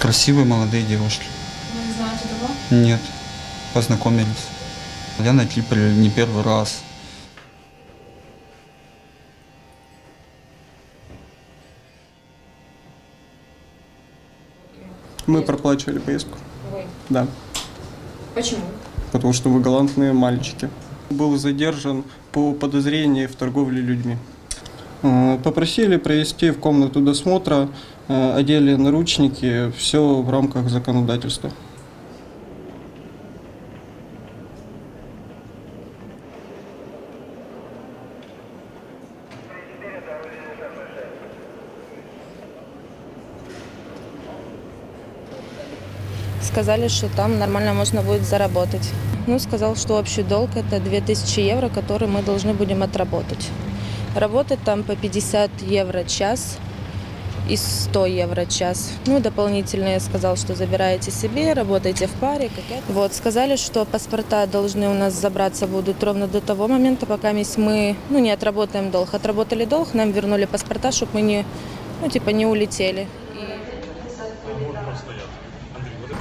Красивые молодые девушки. Вы не знаете того? Нет, познакомились. Я на Кипре не первый раз. Мы проплачивали поездку. Вы. Да. Почему? Потому что вы галантные мальчики. Был задержан по подозрению в торговле людьми. Э, Попросили провести в комнату досмотра, э, одели наручники, все в рамках законодательства. Сказали, что там нормально можно будет заработать. Ну, сказал, что общий долг – это 2000 евро, которые мы должны будем отработать. Работать там по 50 евро час и 100 евро час. Ну, дополнительно я сказал, что забираете себе, работаете в паре. Как это. Вот, сказали, что паспорта должны у нас забраться будут ровно до того момента, пока мы ну, не отработаем долг. Отработали долг, нам вернули паспорта, чтобы мы не, ну, типа, не улетели.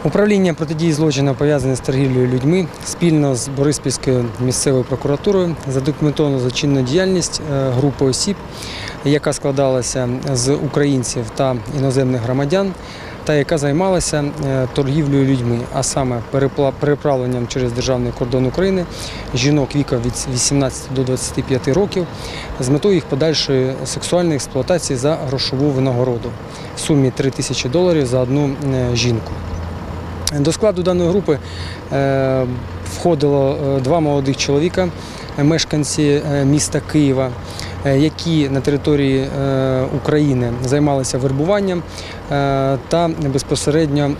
Управління протидії злочинам пов'язаних з торгівлею людьми спільно з Бориспільською місцевою прокуратурою задокументовано злочинну діяльність е, групи осіб, яка складалася з українців та іноземних громадян, та яка займалася е, торгівлею людьми, а саме переправленням через державний кордон України жінок віком від 18 до 25 років з метою їх подальшої сексуальної експлуатації за грошову винагороду в сумі 3 тисячі доларів за одну е, жінку. До складу даної групи е, входило е, два молодих чоловіка, е, мешканці міста Києва, які на території України займалися вербуванням та безпосередньо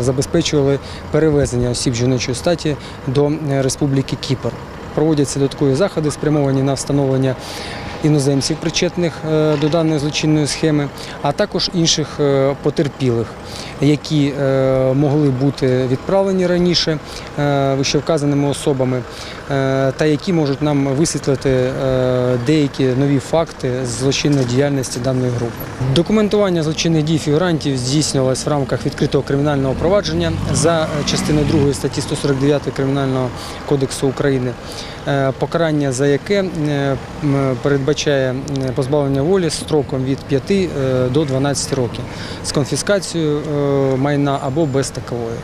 забезпечували перевезення осіб жіночої статі до Республіки Кіпр. Проводяться додаткові заходи, спрямовані на встановлення іноземців, причетних е, до даної злочинної схеми, а також інших е, потерпілих, які е, могли бути відправлені раніше вищевказаними особами, та які можуть нам висвітлити деякі нові факти злочинної діяльності даної групи. Документування злочинних дій фігурантів здійснювалось в рамках відкритого кримінального провадження за частиною 2 статті 149 Кримінального кодексу України, покарання за яке м, передбачає позбавлення волі строком від 5 е, до 12 років з конфіскацією е, майна або без такової.